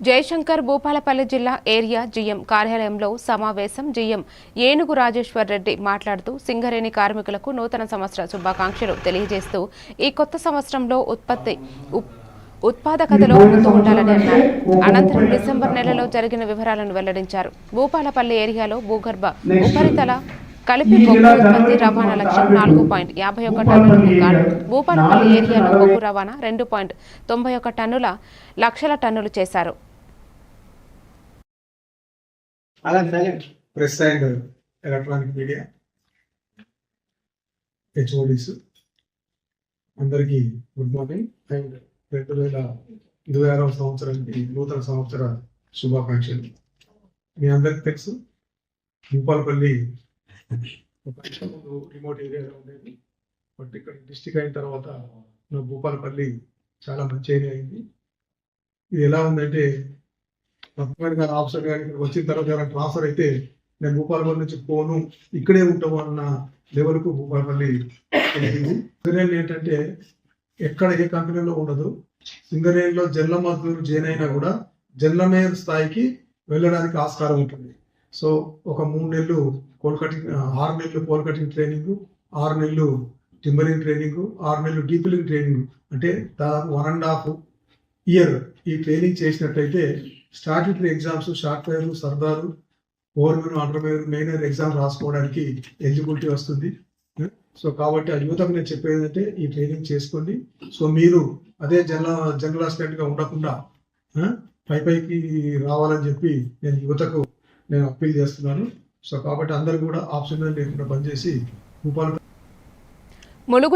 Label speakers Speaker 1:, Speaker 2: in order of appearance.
Speaker 1: జయశంకర్ భూపాలపల్లి జిల్లా area GM కార్యాలయంలో సమావేశం జీఎం ఏనుగు రాజేశ్వర్ రెడ్డి మాట్లాడుతూ సింగరేణి కార్మికులకు నూతన సంవత్సర శుభాకాంక్షలు తెలియజేస్తూ ఈ కొత్త సంవత్సరంలో ఉత్పత్తి ఉత్పాదకతలో ముందు ఉండాలని అన్నారు. అనంతరం డిసెంబర్ నెలలో జరిగిన వివరాలను వెల్లడించారు. భూపాలపల్లి ఏరియాలో భూగర్భ ఉపరితల కలిపి బొగ్గు ఉత్పత్తి రవాణా లక్ష్యం నాలుగు పాయింట్ యాభై ఒక్క టన్నులకు గాను భూపాలపల్లి ఏరియాలో బొగ్గు రవాణా రెండు పాయింట్ తొంభై ఒక్క టన్నుల లక్షల టన్నులు చేశారు.
Speaker 2: అలా silent
Speaker 3: press and electronic media HODs అందరికీ గుడ్ మార్నింగ్. అండ్ రెండు వేల ఇరవై ఆరవ సంవత్సరానికి నూతన సంవత్సర శుభాకాంక్షలు. మీ అందరికి తెలుసు భూపాలపల్లి ఒక రిమోట్ ఏరియాలో ఉండేది బట్ ఇక్కడ డిస్టిక్ అయిన తర్వాత మన భూపాలపల్లి చాలా మంచి ఏరియా అయింది. ఇది ఎలా ఉందంటే లక్ష్మణ్ గారు ఆఫీసర్ గారు ఇక్కడ వచ్చిన తర్వాత ఎవరైనా ట్రాన్స్ఫర్ అయితే నేను భూపాలపల్లి నుంచి పోను ఇక్కడే ఉంటాము అన్న లెవెల్కు భూపాలపల్లి సింగరేణి ఏంటంటే ఎక్కడ ఏ కంపెనీలో ఉండదు. సింగరేణిలో జల్ల మజ్దూరు జైన్ అయినా కూడా జల్లమేర్ స్థాయికి వెళ్ళడానికి ఆస్కారం ఉంటుంది. సో ఒక మూడు నెలలు పోల్ కటింగ్ ఆరు నెలలు పోల్ కటింగ్ ట్రైనింగ్ ఆరు నెలలు టింబరింగ్ ట్రైనింగ్ ఆరు నెలలు డీపిలింగ్ ట్రైనింగ్. అంటే దాదాపు వన్ అండ్ హాఫ్ ఇయర్ ఈ ట్రైనింగ్ చేసినట్టయితే statutory exams software sardar overmen underwear మెయినర్ ఎగ్జామ్ రాసుకోవడానికి ఎలిజిబిలిటీ వస్తుంది. సో కాబట్టి ఆ యువతకు నేను చెప్పేది ఏంటంటే ఈ ట్రైనింగ్ చేసుకోండి. సో మీరు అదే జనరల్ జనరల్ అసిస్టెంట్ ఉండకుండా పై పైకి రావాలని చెప్పి నేను యువతకు నేను అప్పీల్ చేస్తున్నాను. సో కాబట్టి అందరూ కూడా ఆప్షన్ లేకుండా పనిచేసి భూపాల
Speaker 1: ములుగు